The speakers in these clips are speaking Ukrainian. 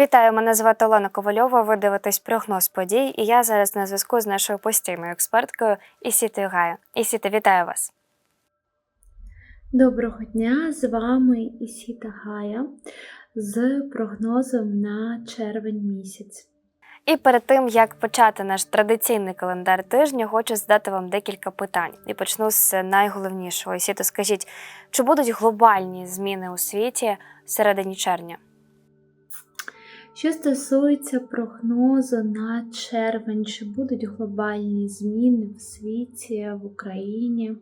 Вітаю, мене звати Олена Ковальова. Ви дивитесь прогноз подій, і я зараз на зв'язку з нашою постійною експерткою Ісітою Гая. Ісіта, вітаю вас. Доброго дня! З вами Ісіта Гая з прогнозом на червень місяць. І перед тим як почати наш традиційний календар тижня, хочу задати вам декілька питань. І почну з найголовнішого. Ісіто, скажіть, чи будуть глобальні зміни у світі всередині червня? Що стосується прогнозу на червень, чи будуть глобальні зміни в світі, в Україні?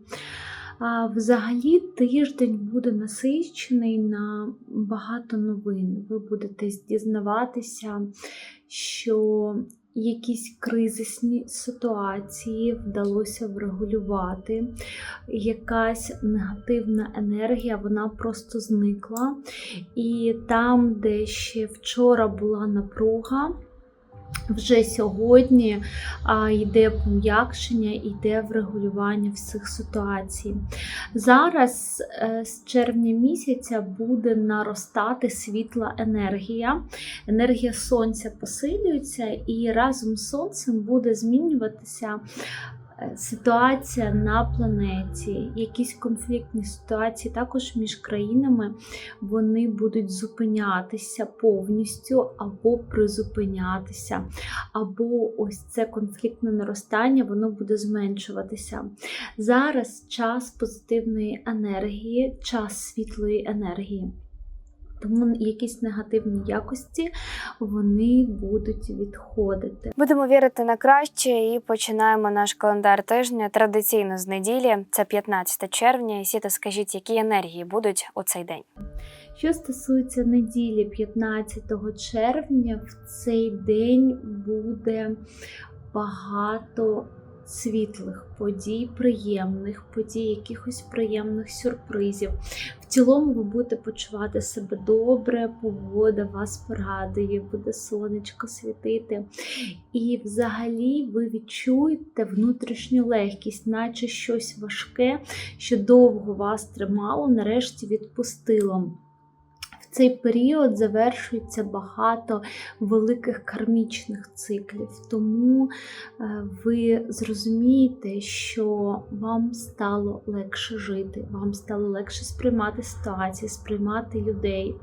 А, Взагалі тиждень буде насичений на багато новин. Ви будете дізнаватися, що якісь кризисні ситуації вдалося врегулювати. Якась негативна енергія, вона просто зникла. І там, де ще вчора була напруга, вже сьогодні а, йде пом'якшення, йде врегулювання всіх ситуацій. Зараз е, з червня місяця буде наростати світла енергія. Енергія сонця посилюється, і разом з сонцем буде змінюватися. Ситуація на планеті, якісь конфліктні ситуації також між країнами вони будуть зупинятися повністю або призупинятися, або ось це конфліктне наростання, воно буде зменшуватися. Зараз час позитивної енергії, час світлої енергії. Тому якісь негативні якості вони будуть відходити. Будемо вірити на краще і починаємо наш календар тижня традиційно з неділі. Це 15 червня. Ісіто, скажіть, які енергії будуть у цей день? Що стосується неділі 15 червня, в цей день буде багато світлих подій, приємних подій, якихось приємних сюрпризів. В цілому ви будете почувати себе добре, погода вас порадує, буде сонечко світити. І взагалі ви відчуєте внутрішню легкість, наче щось важке, що довго вас тримало, нарешті відпустило. В цей період завершується багато великих кармічних циклів, тому е, ви зрозумієте, що вам стало легше жити, вам стало легше сприймати ситуації, сприймати людей.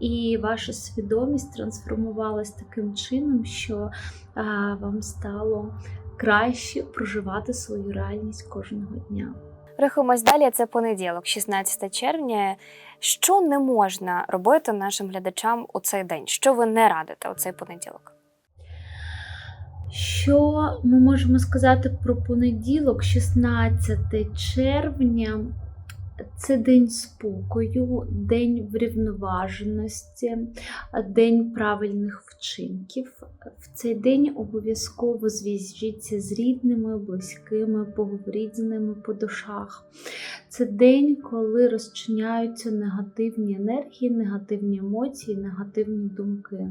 І ваша свідомість трансформувалась таким чином, що е, вам стало краще проживати свою реальність кожного дня. Рухаємось далі. Це понеділок, 16 червня. Що не можна робити нашим глядачам у цей день? Що ви не радите у цей понеділок? Що ми можемо сказати про понеділок, 16 червня? Це день спокою, день врівноваженості, день правильних вчинків. В цей день обов'язково зв'яжіться з рідними, близькими, поговоріть з ними по душах. Це день, коли розчиняються негативні енергії, негативні емоції, негативні думки.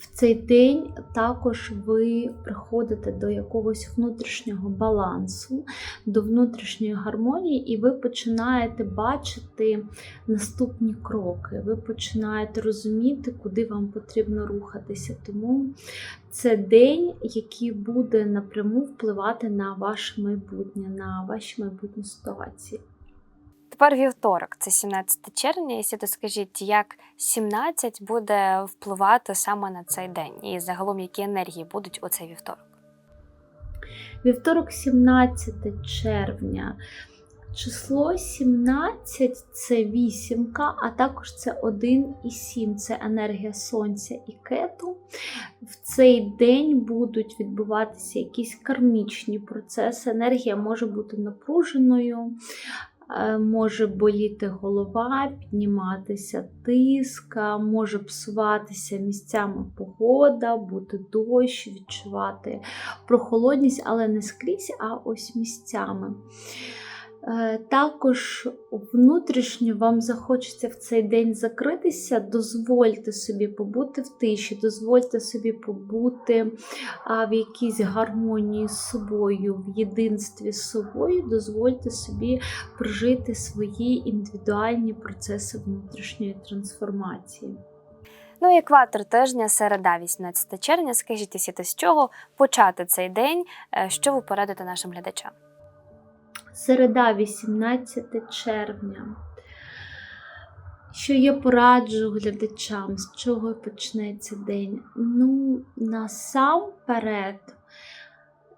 В цей день також ви приходите до якогось внутрішнього балансу, до внутрішньої гармонії, і ви починаєте бачити наступні кроки. Ви починаєте розуміти, куди вам потрібно рухатися. Тому це день, який буде напряму впливати на ваше майбутнє, на ваші майбутні ситуації. Тепер вівторок, це 17 червня. І сіто скажіть, як 17 буде впливати саме на цей день, і загалом які енергії будуть у цей вівторок? Вівторок, 17 червня. Число 17 це вісімка, а також це 1 і 7 це енергія сонця і кету. В цей день будуть відбуватися якісь кармічні процеси. Енергія може бути напруженою, може боліти голова, підніматися тиска, може псуватися місцями погода, бути дощ, відчувати прохолодність, але не скрізь, а ось місцями. Е, Також внутрішньо вам захочеться в цей день закритися, дозвольте собі побути в тиші, дозвольте собі побути в якійсь гармонії з собою, в єдинстві з собою, дозвольте собі прожити свої індивідуальні процеси внутрішньої трансформації. Ну екватор тижня, середа, 18 червня. Скажіть, з чого почати цей день? Е, Що ви порадите нашим глядачам? Середа, 18 червня. Що я пораджу глядачам, з чого почнеться день? Ну, насамперед,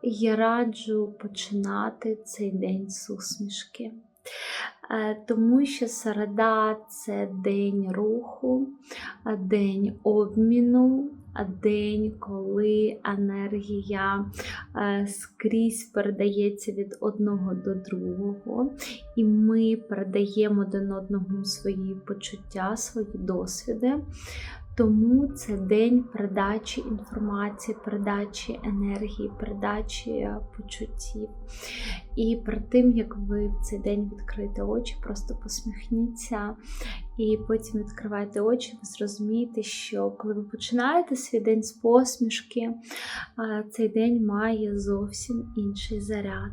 я раджу починати цей день з усмішки. Е, Тому що середа це день руху, день обміну, день, коли енергія е, скрізь передається від одного до другого, і ми передаємо один одному свої почуття, свої досвіди. Тому це день передачі інформації, передачі енергії, передачі е, почуттів. І перед тим, як ви в цей день відкриєте очі, просто посміхніться і потім відкривайте очі, ви зрозумієте, що коли ви починаєте свій день з посмішки, е, цей день має зовсім інший заряд.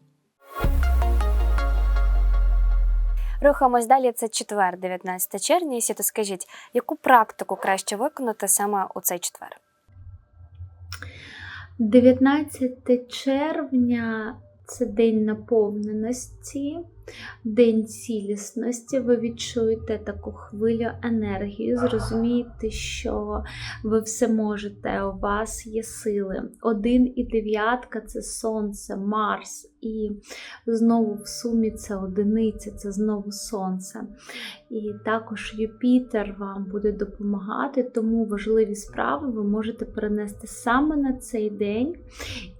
Рухаємось далі. Це четвер, 19 червня. І Сіто, скажіть, яку практику краще виконати саме у цей четвер? 19 червня це день наповненості, день цілісності. Ви відчуєте таку хвилю енергії, зрозумієте, що ви все можете, у вас є сили. Один і дев'ятка це сонце, Марс, і знову в сумі це одиниця, це знову сонце. І також Юпітер вам буде допомагати, тому важливі справи ви можете перенести саме на цей день.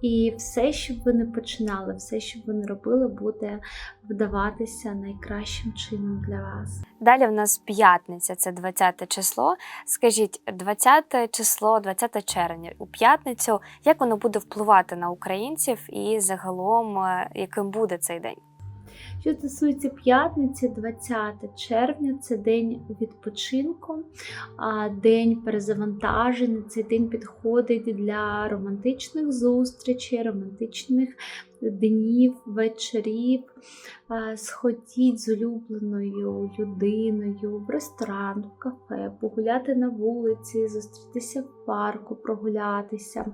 І все, що ви не починали, все, що ви не робили, буде вдаватися найкращим чином для вас. Далі в нас п'ятниця, це 20 число. Скажіть, 20 число, 20 червня у п'ятницю, як воно буде впливати на українців і загалом е, яким буде цей день? Що стосується п'ятниці, 20 червня, це день відпочинку, день перезавантаження. Цей день підходить для романтичних зустрічей, романтичних днів, вечорів. Сходіть з улюбленою людиною в ресторан, в кафе, погуляти на вулиці, зустрітися в парку, прогулятися,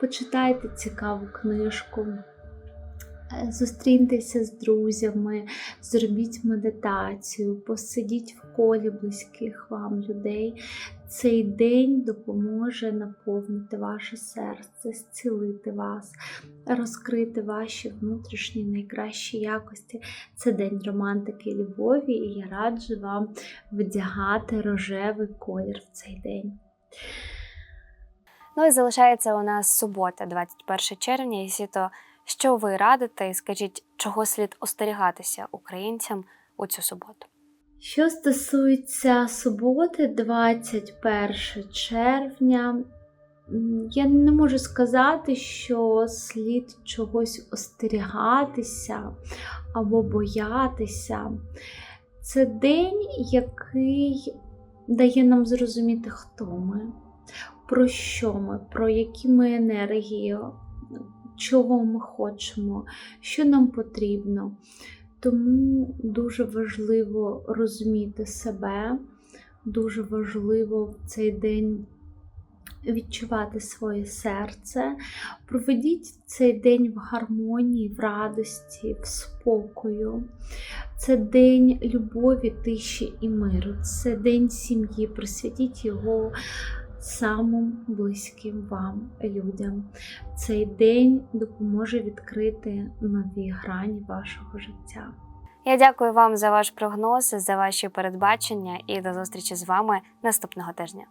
почитайте цікаву книжку. Зустріньтеся з друзями, зробіть медитацію, посидіть в колі близьких вам людей. Цей день допоможе наповнити ваше серце, зцілити вас, розкрити ваші внутрішні найкращі якості. Це день романтики і любові, і я раджу вам вдягати рожевий колір в цей день. Ну і залишається у нас субота, 21 червня. І Сіто, що ви радите? І скажіть, чого слід остерігатися українцям у цю суботу? Що стосується суботи, 21 червня, я не можу сказати, що слід чогось остерігатися або боятися. Це день, який дає нам зрозуміти, хто ми, про що ми, про які ми енергії, чого ми хочемо, що нам потрібно. Тому дуже важливо розуміти себе, дуже важливо в цей день відчувати своє серце. Проведіть цей день в гармонії, в радості, в спокою. Це день любові, тиші і миру. Це день сім'ї. Присвятіть його самим близьким вам людям. Цей день допоможе відкрити нові грані вашого життя. Я дякую вам за ваш прогноз, за ваші передбачення і до зустрічі з вами наступного тижня.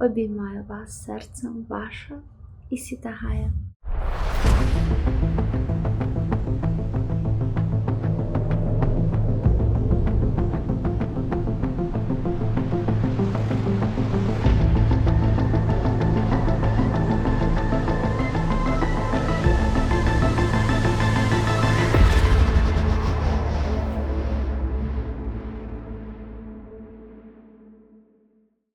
Обіймаю вас серцем ваша Ісітагая.